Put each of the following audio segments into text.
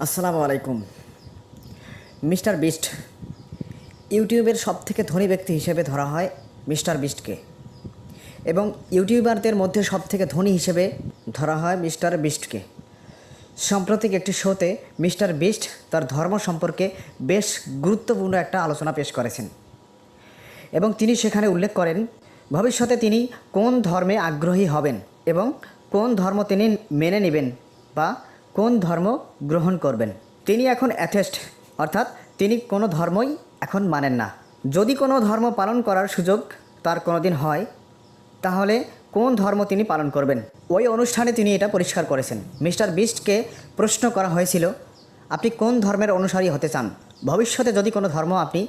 আসসালামু আলাইকুম। Mister beast, ইউটিউবের সব থেকে ধনী ব্যক্তি হিসেবে ধরা হয় মিস্টার বিস্টকে। এবং ইউটিউবারদের মধ্যে সব থেকে ধনী হিসেবে ধরা হয় মিস্টার বিস্টকে। সাম্প্রতিক একটি শোতে মিস্টার বিস্ট তার ধর্ম সম্পর্কে বেশ গুরুত্বপূর্ণ একটা আলোচনা পেশ করেছেন। এবং তিনি সেখানে উল্লেখ করেন, ভবিষ্যতে তিনি কোন ধর্মে আগ্রহী হবেন এবং কোন ধর্ম তিনি মেনে নেবেন বা কোন ধর্ম গ্রহণ করবেন? তিনি এখন অ্যাথেস্ট অর্থাৎ তিনি কোনো ধর্মই এখন মানেন না। যদি কোনো ধর্ম পালন করার সুযোগ তার কোনো দিন হয়, তাহলে কোন ধর্ম তিনি পালন করবেন? ওই অনুষ্ঠানে তিনি এটা পরিষ্কার করেছেন। মিস্টার বিস্টকে প্রশ্ন করা হয়েছিল, আপনি কোন ধর্মের অনুসারী হতে চান? ভবিষ্যতে যদি কোনো ধর্ম আপনি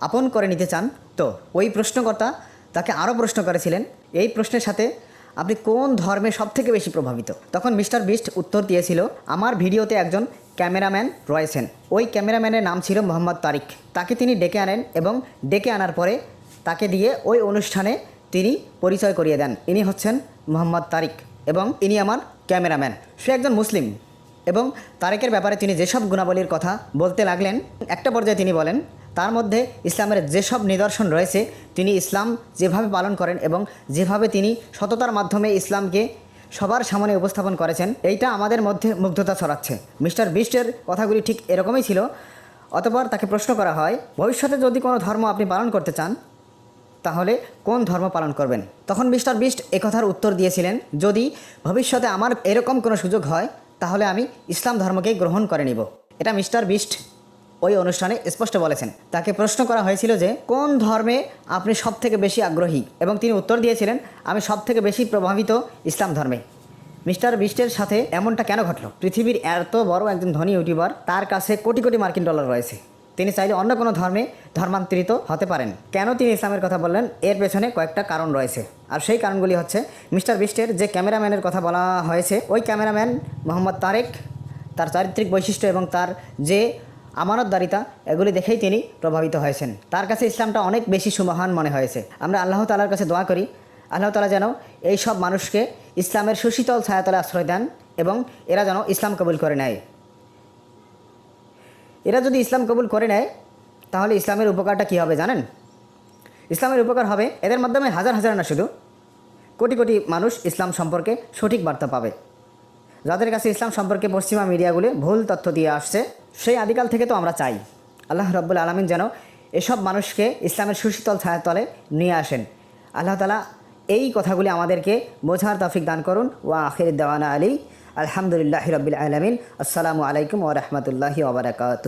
আপন করে নিতে চান, তো? ওই প্রশ্নকর্তা তাকে আরও প্রশ্ন করেছিলেন। এই প্রশ্নের সাথে আপনি কোন ধর্মে সবথেকে বেশি প্রভাবিত? তখন মিস্টার বিস্ট উত্তর দিয়েছিল, আমার ভিডিওতে একজন ক্যামেরাম্যান রয়েছেন। ওই ক্যামেরাম্যানের নাম ছিল মোহাম্মদ তারিক। তাকে তিনি ডেকে আনেন এবং ডেকে আনার পরে তাকে দিয়ে ওই অনুষ্ঠানে তিনি পরিচয় করিয়ে দেন। ইনি হচ্ছেন মোহাম্মদ তারিক এবং ইনি আমার ক্যামেরাম্যান। সে একজন মুসলিম। এবং তারেকের ব্যাপারে তিনি যেসব গুণাবলীর কথা বলতে লাগলেন, একটা পর্যায়ে তিনি বলেন, তার মধ্যে ইসলামের যেসব নিদর্শন রয়েছে, তিনি ইসলাম যেভাবে পালন করেন এবং যেভাবে তিনি সততার মাধ্যমে ইসলামকে সবার সামনে উপস্থাপন করেছেন, এইটা আমাদের মধ্যে মুগ্ধতা ছড়াচ্ছে। মিস্টার বিস্টের কথাগুলি ঠিক এরকমই ছিল, অতপর তাকে প্রশ্ন করা হয়, ভবিষ্যতে যদি কোনো ধর্ম আপনি পালন করতে চান, তাহলে কোন ধর্ম পালন করবেন? তখন মিস্টার বিস্ট একথার উত্তর দিয়েছিলেন, যদি ভবিষ্যতে আমার এরকম কোনো সুযোগ হয় তাহলে আমি ইসলাম ধর্মকে গ্রহণ করে নিব। এটা মিস্টার বিস্ট ওই অনুষ্ঠানে স্পষ্ট বলেছেন। তাকে প্রশ্ন করা হয়েছিল যে, কোন ধর্মে আপনি সব থেকে বেশি আগ্রহী? এবং তিনি উত্তর দিয়েছিলেন, আমি সব থেকে বেশি প্রভাবিত ইসলাম ধর্মে। মিস্টার বিস্টের সাথে এমনটা কেন ঘটল? পৃথিবীর এত বড় একজন ধনী ইউটিউবার, তার কাছে কোটি কোটি মার্কিন ডলার রয়েছে। তিনি চাইলে অন্য কোনো ধর্মে ধর্মান্তরিত হতে পারেন। কেন তিনি ইসলামের কথা বললেন? এর পেছনে কয়েকটা কারণ রয়েছে। আর সেই কারণগুলি হচ্ছে, মিস্টার বিস্টের যে ক্যামেরাম্যানের কথা বলা হয়েছে, ওই ক্যামেরাম্যান মোহাম্মদ তারেক, তার চারিত্রিক বৈশিষ্ট্য এবং তার যে আমানতদারিতা, এগুলি দেখেই তিনি প্রভাবিত হয়েছেন। তার কাছে ইসলামটা অনেক বেশি সুমহান মনে হয়েছে। আমরা আল্লাহ তালার কাছে দোয়া করি, আল্লাহ তালা যেন এই সব মানুষকে ইসলামের সুশীতল ছায়াতলে আশ্রয় দেন এবং এরা যেন ইসলাম কবুল করে নেয়। এরা যদি ইসলাম কবুল করে নেয়, তাহলে ইসলামের উপকারটা কী হবে জানেন? ইসলামের উপকার হবে, এদের মাধ্যমে হাজার হাজার না শুধু, কোটি কোটি মানুষ ইসলাম সম্পর্কে সঠিক বার্তা পাবে। যাদের কাছে ইসলাম সম্পর্কে পশ্চিমা মিডিয়াগুলি ভুল তথ্য দিয়ে আসছে, সেই আদিকাল থেকে তো আমরা চাই। আল্লাহ রব্বুল আলমিন যেন এসব মানুষকে ইসলামের সুশীতল ছায়াতলে নিয়ে আসেন। আল্লাহ তালা এই কথাগুলি আমাদেরকে বোঝার তফিক দান করুন। ওয়া আখির দেওয়ানা আলী আলহামদুলিল্লাহ রবিল আলমিন। আসসালামু আলাইকুম ওরহমতুল্লাহি ওবরাকাত